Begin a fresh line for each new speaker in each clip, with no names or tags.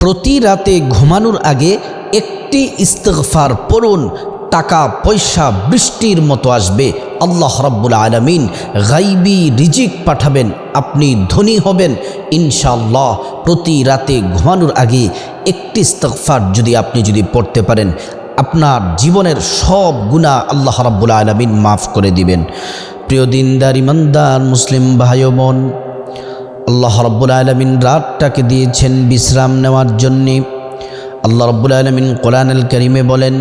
প্রতি রাতে ঘুমানোর আগে একটি ইস্তেগফার পড়ুন, টাকা, পয়সা, বৃষ্টির মতো আসবে। আল্লাহ রাব্বুল আলমিন গাইবি রিজিক পাঠাবেন, আপনি ধনী হবেন। ইনশাআল্লাহ প্রতি রাতে ঘুমানোর আগে একটি ইস্তেগফার যদি আপনি যদি পড়তে পারেন, আপনার জীবনের সব গুণা আল্লাহ রাব্বুল আলমিন মাফ করে দিবেন। প্রিয় দিনদার, ইমানদার, মুসলিম ভাই বোন আল্লাহ রব্বুল আলমিন রাতটাকে দিয়েছেন বিশ্রাম নেওয়ার জন্যে। আল্লাহ রব্বুল আলমিন কোরআন আল করিমে বলেন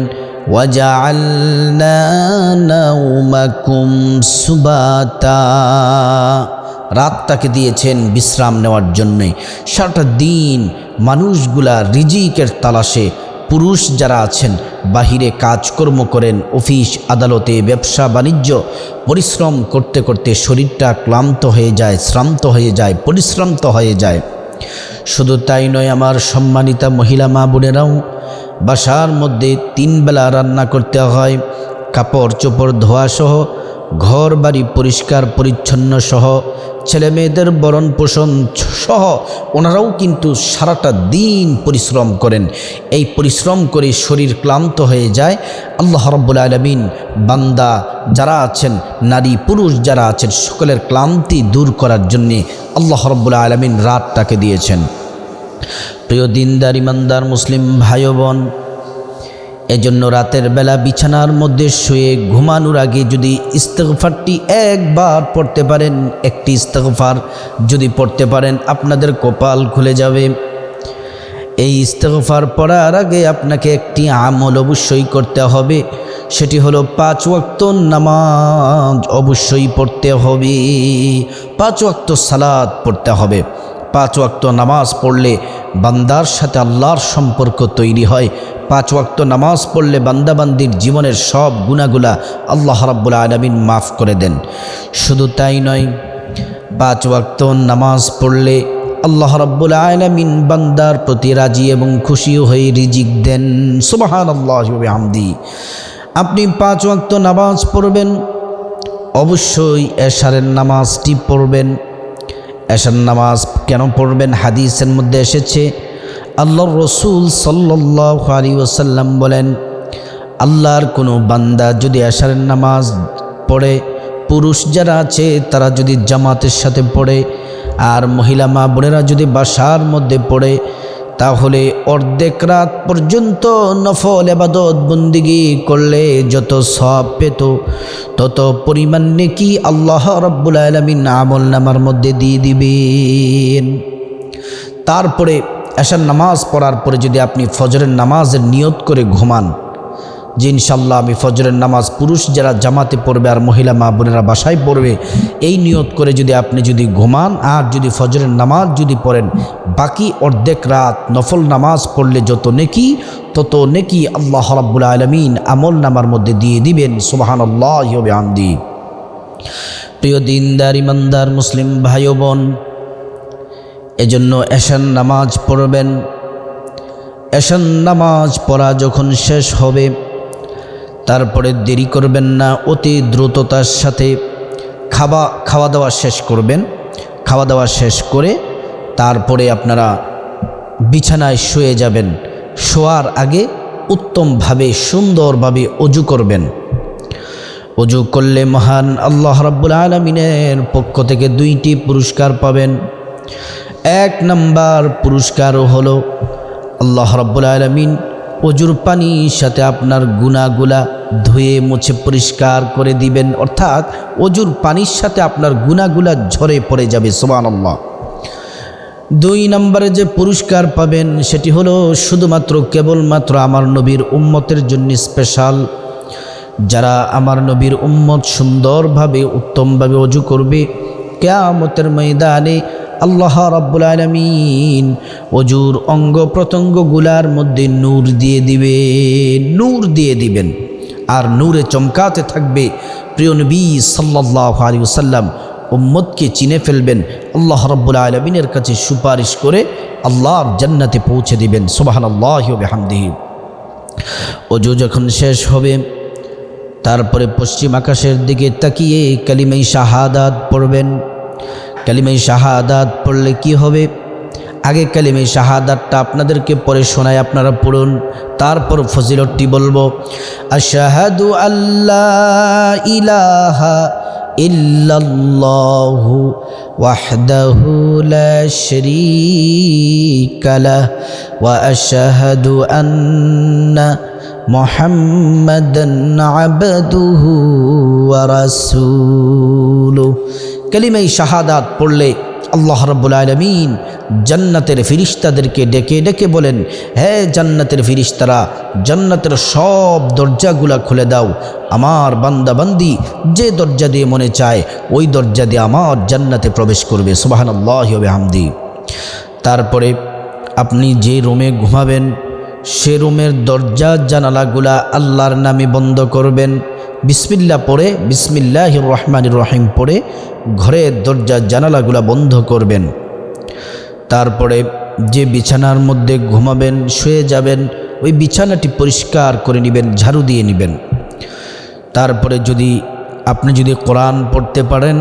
রাতটাকে দিয়েছেন বিশ্রাম নেওয়ার জন্যে। সারাটা দিন মানুষগুলা রিজিকের তালাশে পুরুষ যারা আছেন, বাহিরে কাজকর্ম করেন, অফিস, আদালতে, ব্যবসা, বাণিজ্য, পরিশ্রম করতে করতে শরীরটা ক্লান্ত হয়ে যায়, শ্রান্ত হয়ে যায়, পরিশ্রান্ত হয়ে যায়। শুধু তাই নয়, আমার সম্মানিতা মহিলা মা বোনেরাও, বাসার মধ্যে তিন বেলা রান্না করতে হয় কাপড় চোপড় ধোয়া সহ ঘর বাড়ি পরিষ্কার, পরিচ্ছন্ন সহ ছেলে মেয়েদের বরণ পোষণ সহ ওনারাও কিন্তু সারাটা দিন পরিশ্রম করেন। এই পরিশ্রম করে শরীর ক্লান্ত হয়ে যায়। আল্লাহ রব্বুল আলমিন বান্দা যারা আছেন, নারী, পুরুষ যারা আছেন, সকলের ক্লান্তি দূর করার জন্যে আল্লাহ রব্বুল আলমিন রাতটাকে দিয়েছেন। প্রিয় দিনদার, ইমানদার, মুসলিম ভাই বোন এজন্য রাতের বেলা বিছানার মধ্যে শুয়ে ঘুমানোর আগে যদি ইস্তেগফারটি একবার পড়তে পারেন, একটি ইস্তেগফার যদি পড়তে পারেন, আপনাদের কপাল খুলে যাবে। এই ইস্তেগফার পড়ার আগে আপনাকে একটি আমল অবশ্যই করতে হবে। সেটি হলো পাঁচ ওয়াক্ত নামাজ অবশ্যই পড়তে হবে, পাঁচ ওয়াক্ত সালাদ পড়তে হবে। পাঁচ ওয়াক্ত নামাজ পড়লে বান্দার সাথে আল্লাহর সম্পর্ক তৈরি হয়। পাঁচ ওয়াক্ত নামাজ পড়লে বান্দাবান্দির জীবনের সব গুণাগুলা আল্লাহ রাব্বুল আলমিন মাফ করে দেন। শুধু তাই নয়, পাঁচ ওয়াক্ত নামাজ পড়লে আল্লাহ রাব্বুল আলমিন বান্দার প্রতি রাজি এবং খুশি হয়ে রিজিক দেন। সুবাহান আল্লাহ হামদি আপনি পাঁচ ওয়াক্ত নামাজ পড়বেন, অবশ্যই এশারের নামাজটি পড়বেন। এশার নামাজ কেন পড়বেন? হাদিসের মধ্যে এসেছে, আল্লাহর রসুল সাল্লাহ আলী ওসাল্লাম বলেন, আল্লাহর কোনো বান্দা যদি এশারের নামাজ পড়ে, পুরুষ যারা আছে তারা যদি জামাতের সাথে পড়ে, আর মহিলা মা বোনেরা যদি বাসার মধ্যে পড়ে তাহলে অর্ধেক রাত পর্যন্ত নফল এবাদত বন্দিগি করলে যত সব পেত, তত পরিমাণ নেকি আল্লাহ রব্বুল আলমিন আমল নামার মধ্যে দিয়ে দিবেন। তারপরে এসার নামাজ পড়ার পরে যদি আপনি ফজরের নামাজের নিয়ত করে ঘুমান যে ইনশাল্লাহ আমি ফজরের নামাজ পুরুষ যারা জামাতে পড়বে আর মহিলা মা বোনেরা বাসায় পড়বে, এই নিয়ত করে যদি আপনি যদি ঘুমান আর যদি ফজরের নামাজ যদি পড়েন, বাকি অর্ধেক রাত নফল নামাজ পড়লে যত নেকি, তত নেকি আল্লাহ রাব্বুল আলমিন আমল নামার মধ্যে দিয়ে দিবেন সুবাহান আল্লাহ আমদি প্রিয় দিনদার, ইমানদার, মুসলিম ভাই বোন এজন্য এশান নামাজ পড়বেন। এশান নামাজ পড়া যখন শেষ হবে তারপরে দেরি করবেন না, অতি দ্রুততার সাথে খাওয়া খাওয়া দাওয়া শেষ করবেন। খাওয়া দাওয়া শেষ করে তারপরে আপনারা বিছানায় শুয়ে যাবেন। শোয়ার আগে উত্তমভাবে, সুন্দরভাবে অজু করবেন। অজু করলে মহান আল্লাহ রাব্বুল আলমিনের পক্ষ থেকে দুইটি পুরস্কার পাবেন। এক নাম্বার পুরস্কারও হলো আল্লাহ রাব্বুল আলমিন অজুর পানির সাথে আপনার গুণাগুলা ধুয়ে মুছে পরিষ্কার করে দিবেন। অর্থাৎ অজুর পানির সাথে আপনার গুণাগুলা ঝরে পড়ে যাবে সোমান দুই নম্বরে যে পুরস্কার পাবেন সেটি হলো শুধুমাত্র কেবলমাত্র আমার নবীর উম্মতের জন্য স্পেশাল। যারা আমার নবীর উম্মত সুন্দরভাবে, উত্তমভাবে অজু করবে, কেয়ামতের ময়দানে আল্লাহ রাব্বুল আলমিন অজুর অঙ্গ প্রত্যঙ্গগুলার মধ্যে নূর দিয়ে দিবে নূর দিয়ে দিবেন। আর নূরে চমকাতে থাকবে। প্রিয় নবী সাল্লাহ আলী সাল্লাম চিনে ফেলবেন। আল্লাহ রব্বুল আলমিনের কাছে সুপারিশ করে আল্লাহর জান্নাতে পৌঁছে দিবেন। সুবাহান আল্লাহ হামদিহি অজু যখন শেষ হবে, তারপরে পশ্চিম আকাশের দিকে তাকিয়ে কালিমাই শাহাদাত পড়বেন। কালিমাই শাহাদাত পড়লে কি হবে? আগে কালিমে শাহাদাতটা আপনাদেরকে পরে শোনায় আপনারা পড়ুন। তারপর ফজিলতটি বলব, আশাহাদু আল্লাহ ইলাহা ইল্লাল্লাহু ওয়াহদাহু লা শারীকা লাহ ওয়া আশহাদু আন্না মুহাম্মাদান আবদুহু ওয়া রাসূলুহু কালিমাই শাহাদাত পড়লে আল্লাহ রব্বুল আলমিন জান্নাতের ফিরিস্তাদেরকে ডেকে ডেকে বলেন, হে জান্নাতের ফিরিস্তারা, জান্নাতের সব দরজাগুলা খুলে দাও। আমার বান্দাবান্দি যে দরজা দিয়ে মনে চায়, ওই দরজা দিয়ে আমার জান্নাতে প্রবেশ করবে। সুবাহান আল্লাহ হামদি তারপরে আপনি যে রুমে ঘুমাবেন, সে রুমের দরজা জানালাগুলা আল্লাহর নামে বন্ধ করবেন। বিসমিল্লা পড়ে বিসমিল্লাহ রহমান রহিম পড়ে ঘরের দরজা জানালাগুলা বন্ধ করবেন। তারপরে যে বিছানার মধ্যে ঘুমাবেন, শুয়ে যাবেন, ওই বিছানাটি পরিষ্কার করে নেবেন, ঝাড়ু দিয়ে নেবেন। তারপরে যদি আপনি যদি কোরআন পড়তে পারেন,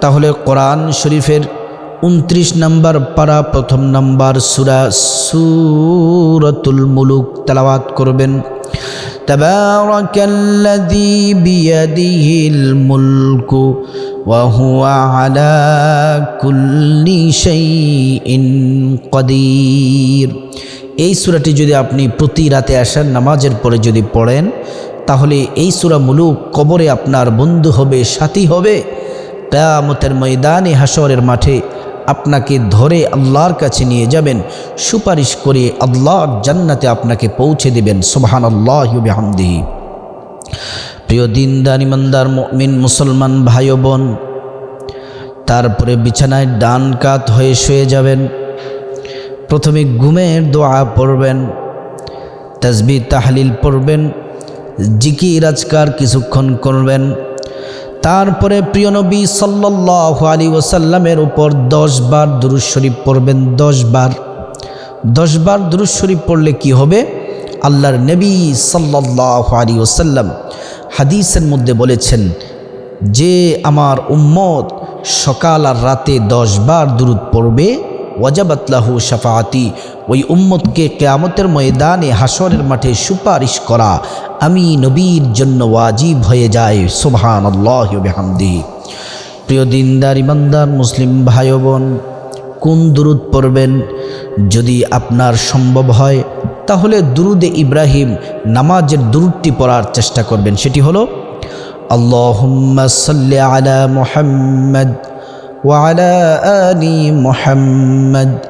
তাহলে কোরআন শরীফের উনত্রিশ নম্বর পারা প্রথম নম্বর সুরা সুরতুল মুলুক তালাওয়াত করবেন। تبارك الذي بيده الملك وهو على كل شيء قدير এই সূরাটি যদি আপনি প্রতি রাতে আসেন নামাজের পরে যদি পড়েন তাহলে এই সূরা মুলুক কবরে আপনার বন্ধু হবে সাথী হবে কেয়ামতের ময়দানে হাসরের মাঠে আপনাকে ধরে আল্লাহর কাছে নিয়ে যাবেন, সুপারিশ করে আল্লাহর জান্নাতে আপনাকে পৌঁছে দেবেন সোহান আল্লাহ হামদিহি প্রিয় দিনদার, ইমানদার মিন মুসলমান ভাই বোন, তারপরে বিছানায় ডান কাত হয়ে শুয়ে যাবেন, প্রথমে ঘুমের দোয়া পড়বেন তসবি তাহলিল পড়বেন জিকি রাজকার কিছুক্ষণ করবেন তারপরে প্রিয় নবী সাল্লাহ আলী ওসাল্লামের উপর দশ বার দুরুজ শরীফ পড়বেন, দশ বার। দশ বার দুরুজ শরীফ পড়লে কি হবে? আল্লাহর নবী সাল্লাহ আলী ওসাল্লাম হাদিসের মধ্যে বলেছেন, যে আমার উম্মত সকাল আর রাতে দশ বার দুরুদ পড়বে ওয়াজাবাতলাহু শাফাতি ওই উম্মতকে কেয়ামতের ময়দানে হাসরের মাঠে সুপারিশ করা আমি নবীর জন্য ওয়াজিব হয়ে যায় সোভান আল্লাহামদি প্রিয় দিনদার, ইমানদার, মুসলিম ভাই বোন কোন দুরুদ পড়বেন? যদি আপনার সম্ভব হয়, তাহলে দুরুদে ইব্রাহিম নামাজের দুরুদটি পড়ার চেষ্টা করবেন। সেটি হলো, আল্লাহুম্মা আলা মুহাম্মদ ওয়ালা আলি মুহাম্মদ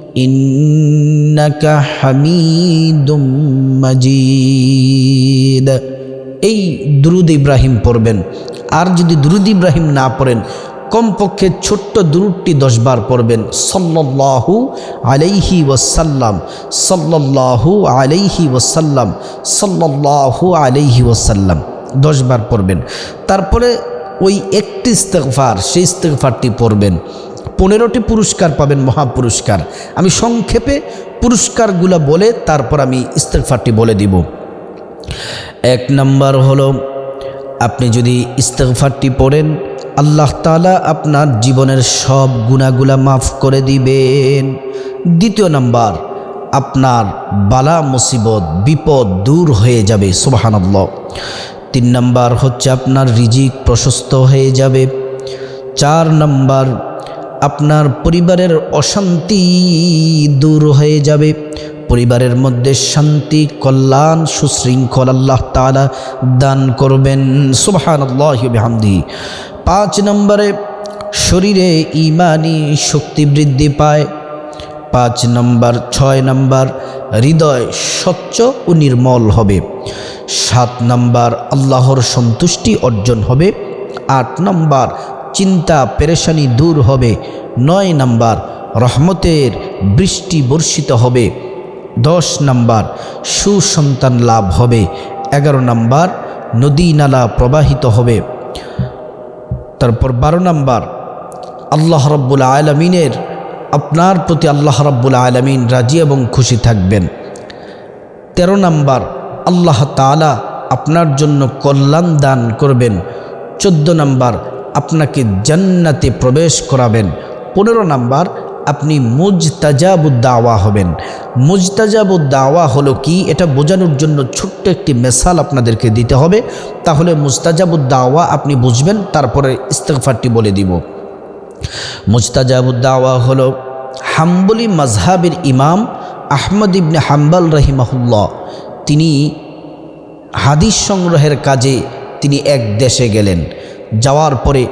ইন্নাকা হামিদুম মাজিদ। এই দুরুদ ইব্রাহিম পড়বেন। আর যদি দুরুদ ইব্রাহিম না পড়েন, কমপক্ষে ছোট্ট দুরুদটি দশবার পড়বেন। সল্লল্লাহু আলাইহি ওয়াসাল্লাম, সল্লল্লাহু আলাইহি ওয়াসাল্লাম, সল্লল্লাহু আলাইহি ওয়াসাল্লাম দশবার পড়বেন। তারপরে ওই একটি ইস্তেকফার সেই ইস্তেকফারটি পড়বেন। পনেরোটি পুরস্কার পাবেন, মহাপুরস্কার। আমি সংক্ষেপে পুরস্কারগুলো বলে তারপর আমি ইস্তেকফারটি বলে দিব। এক নম্বর হলো, আপনি যদি ইস্তেকফারটি পড়েন, আল্লাহ তালা আপনার জীবনের সব গুণাগুলা মাফ করে দিবেন। দ্বিতীয় নাম্বার, আপনার বালা, মুসিবত, বিপদ দূর হয়ে যাবে, সুবাহানল্লাহ। তিন নাম্বার হচ্ছে আপনার রিজিক প্রশস্ত হয়ে যাবে। চার নাম্বার আপনার পরিবারের অশান্তি দূর হয়ে যাবে। পরিবারের মধ্যে শান্তি, কল্যাণ, সুশৃঙ্খল আল্লাহ তালা দান করবেন। সুবাহান আল্লাহামদি পাঁচ নম্বরে, শরীরে ইমানি শক্তি বৃদ্ধি পায়। পাঁচ নম্বর, ছয় নম্বর, হৃদয় স্বচ্ছ ও নির্মল হবে। সাত নম্বর, আল্লাহর সন্তুষ্টি অর্জন হবে। আট নম্বর চিন্তা পেরেশানি দূর হবে। নয় নম্বর, রহমতের বৃষ্টি বর্ষিত হবে। দশ নাম্বার, সুসন্তান লাভ হবে। এগারো নাম্বার, নদী নালা প্রবাহিত হবে। তারপর বারো নাম্বার, আল্লাহ রব্বুল আলমিনের, আপনার প্রতি আল্লাহ রব্বুল আলমিন রাজি এবং খুশি থাকবেন। তেরো নাম্বার, আল্লাহ তালা আপনার জন্য কল্যাণ দান করবেন। চোদ্দ নাম্বার আপনাকে জান্নাতে প্রবেশ করাবেন। পনেরো নাম্বার, আপনি মুজতাজাবুদ্দাওয়া হবেন। মুজতাজাবুদ্দাওয়া হলো কি? এটা বোঝানোর জন্য ছোট্ট একটি মেসাল আপনাদেরকে দিতে হবে। তাহলে মুস্তাজাবুদ্দাওয়া আপনি বুঝবেন, তারপরে ইস্তেকফারটি বলে দিব। মুস্তাজাবুদ্দাওয়া হলো হাম্বলি মাজহাবের ইমাম আহমদ ইবনে হাম্বাল রহিমাহুল্লাহ। তিনি হাদিস সংগ্রহের কাজে তিনি এক দেশে গেলেন। যাওয়ার পরে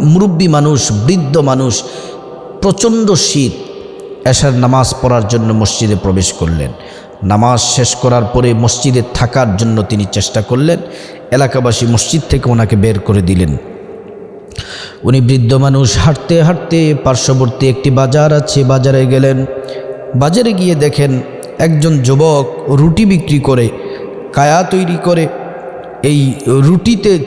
মুরব্বী মানুষ, বৃদ্ধ মানুষ প্রচণ্ড শীত, এশার নামাজ পড়ার জন্য মসজিদে প্রবেশ করলেন। নামাজ শেষ করার পরে মসজিদে থাকার জন্য তিনি চেষ্টা করলেন। এলাকাবাসী মসজিদ থেকে ওনাকে বের করে দিলেন। উনি বৃদ্ধ মানুষ হাঁটতে হাঁটতে পার্শ্ববর্তী একটি বাজার আছে, বাজারে গেলেন। বাজারে গিয়ে দেখেন একজন যুবক রুটি বিক্রি করে, কায়া তৈরি করে। এই রুটিতে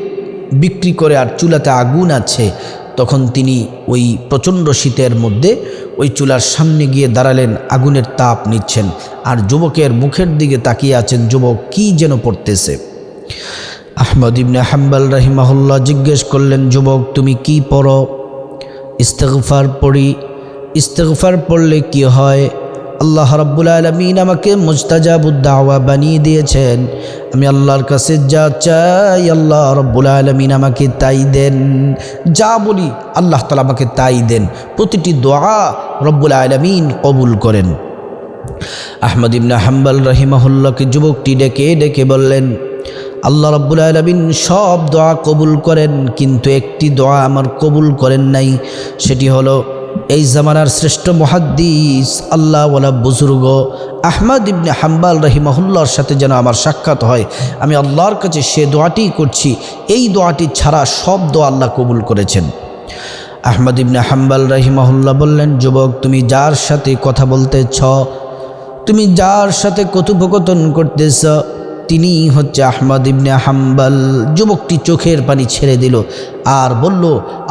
বিক্রি করে আর চুলাতে আগুন আছে, তখন তিনি ওই প্রচণ্ড শীতের মধ্যে ওই চুলার সামনে গিয়ে দাঁড়ালেন, আগুনের তাপ নিচ্ছেন। আর যুবকের মুখের দিকে তাকিয়ে আছেন, যুবক, কি যেন পড়তেছে? আহমদ ইবনে হাম্বাল রাহিমাহুল্লাহ জিজ্ঞেস করলেন, যুবক, তুমি কি পড়ো? ইস্তেগফার পড়ি। ইস্তেগফার পড়লে কি হয়? আল্লাহ রাব্বুল আলমিন আমাকে মুস্তাজাবুদ্দাওয়া বানিয়ে দিয়েছেন। আমি আল্লাহর কাছে যা চাই আল্লাহ রব্বুল আলমিন আমাকে তাই দেন। যা বলি আল্লাহ তালা আমাকে তাই দেন। প্রতিটি দোয়া রব্বুল আলমিন কবুল করেন। আহমদ ইবনা হাম্বাল রহিমাহুল্লাহকে যুবকটি ডেকে ডেকে বললেন, আল্লাহ রব্বুল আলমিন সব দোয়া কবুল করেন, কিন্তু একটি দোয়া আমার কবুল করেন নাই। সেটি হলো এই জামানার শ্রেষ্ঠ মহাদ্দিস আল্লাহওয়ালা বুজুর্গ আহমদ ইবনে হাম্বাল রহিমাহুল্লার সাথে যেন আমার সাক্ষাৎ হয়। আমি আল্লাহর কাছে সে দোয়াটি করছি, এই দোয়াটি ছাড়া সব দোয়া আল্লাহ কবুল করেছেন। আহমদ ইবনে হাম্বাল রহিমাহুল্লাহ বললেন, যুবক, তুমি যার সাথে কথা বলতেছ, তুমি যার সাথে কথোপকথন করতেছ তিনি হচ্ছে আহমদ ইবনে হাম্বাল। যুবকটি চোখের পানি ছেড়ে দিল আর বলল,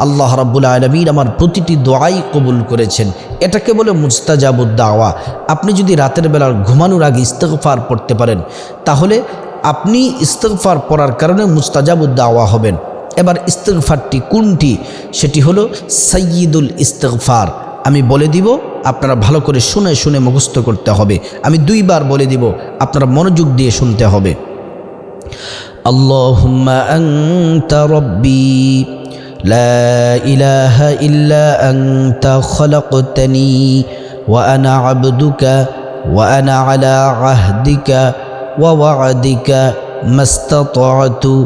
আল্লাহ রাব্বুল আলমিন আমার প্রতিটি দোয়াই কবুল করেছেন। এটাকে বলে মুস্তাজাবুদ্দাওয়া আপনি যদি রাতের বেলা ঘুমানোর আগে ইস্তফার পড়তে পারেন, তাহলে আপনি ইস্তফার পড়ার কারণে মুস্তাজাবুদ্দাওয়া হবেন। এবার ইস্তফারটি কোনটি? সেটি হলো সৈয়দুল ইস্তফার আমি বলে দিব আপনারা ভালো করে শুনে শুনে মুখস্থ করতে হবে। আমি দুইবার বলে দিব, আপনারা মনোযোগ দিয়ে শুনতে হবে। আল্লাহুম্মা আনতা রব্বি, লা ইলাহা ইল্লা আনতা খলাকতানি, ওয়া আনা আবদুকা, ওয়া আনা আলা আহদিকা, ওয়া ওয়া'দিকা, মাস্তাতা'তু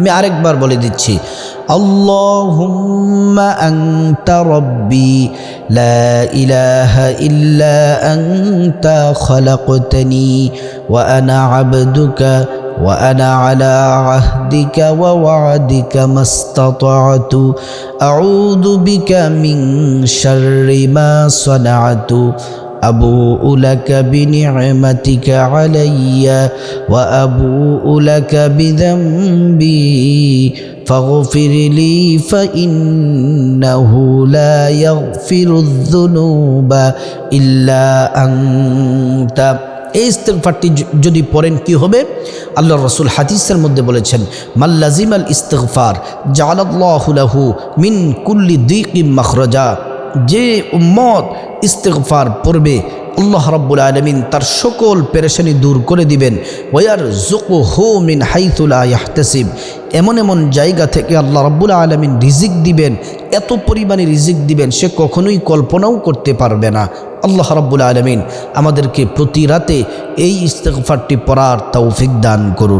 আমি আরেকবার বলে দিচ্ছি اللهم أنت ربي لا إله إلا أنت خلقتني وأنا عبدك وأنا على عهدك ووعدك ما استطعت أعوذ بك من شر ما صنعت أبوء لك بنعمتك علي وأبوء لك بذنبي فاغفر لي فإنه لا يغفر الذنوب إلا أنت এই ইস্তেকফারটি যদি পড়েন কি হবে আল্লাহ রসুল হাদিসের মধ্যে বলেছেন মাল্লাজিম আল ইস্তেকফার জালাল্লাহুলাহু মিন কুল্লি দিকিম মখরজা যে উম্মত ইস্তেকফার পড়বে, আল্লাহ রব্বুল আলমিন তার সকল পেরেশানি দূর করে দিবেন। ওয়ার জুকু হো মিন হাইতুলা ইয়াহতাসিব। এমন এমন জায়গা থেকে আল্লাহ রব্বুল আলমিন রিজিক দিবেন, এত পরিমাণে রিজিক দিবেন সে কখনোই কল্পনাও করতে পারবে না। আল্লাহ রব্বুল আলমিন আমাদেরকে প্রতি রাতে এই ইস্তেকফারটি পড়ার তৌফিক দান করুন।